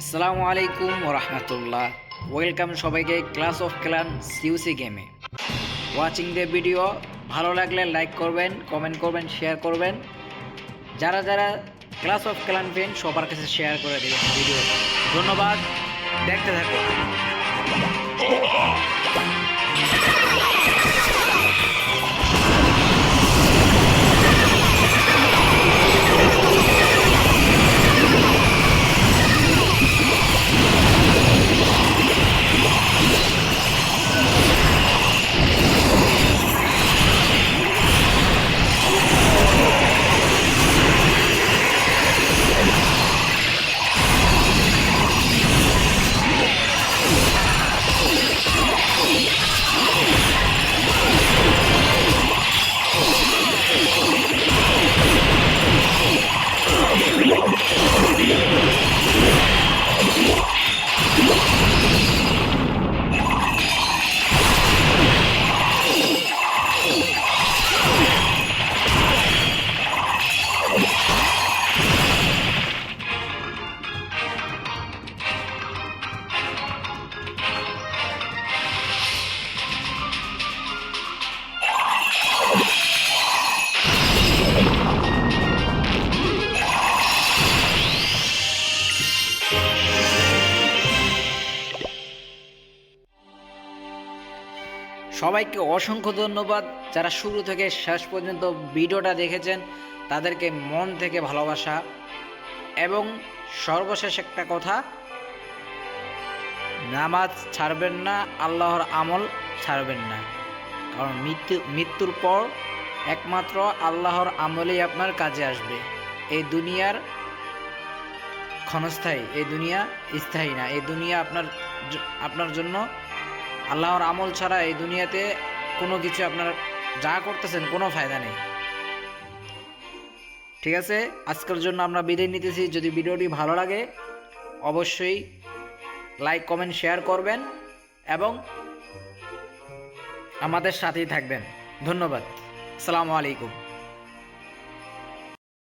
আসসালামু আলাইকুম রহমতুল্লাহ। ওয়েলকাম সবাইকে ক্লাস অফ ক্লান সিউসি গেমে ওয়াচিং দ্য ভিডিও ভালো লাগলে লাইক করবেন কমেন্ট করবেন শেয়ার করবেন। যারা যারা ক্লাস অফ ক্লান পেন সবার কাছে শেয়ার করে দেবেন ভিডিও ধন্যবাদ, দেখতে থাকুন। সবাইকে অসংখ্য ধন্যবাদ। যারা শুরু থেকে শেষ পর্যন্ত ভিডিওটা দেখেছেন, তাদেরকে মন থেকে ভালোবাসা। এবং সর্বশেষ একটা কথা, নামাজ ছাড়বেন না, আল্লাহর আমল ছাড়বেন না। কারণ মৃত্যু, মৃত্যুর পর একমাত্র আল্লাহর আমলেই আপনার কাজে আসবে। এই দুনিয়ার ক্ষণস্থায়ী, এই দুনিয়া স্থায়ী না, এই দুনিয়া আপনার আপনার জন্য আল্লাহর আমল ছাড়া এই দুনিয়াতে কোনো কিছু আপনার যা করতেছেন কোনো ফায়দা নেই। ঠিক আছে? আজকের জন্য আমরা বিদায় নিতেছি। যদি ভিডিওটি ভালো লাগে, অবশ্যই লাইক, কমেন্ট, শেয়ার করবেন এবং আমাদের সাথেই থাকবেন। ধন্যবাদ। আসসালামু আলাইকুম।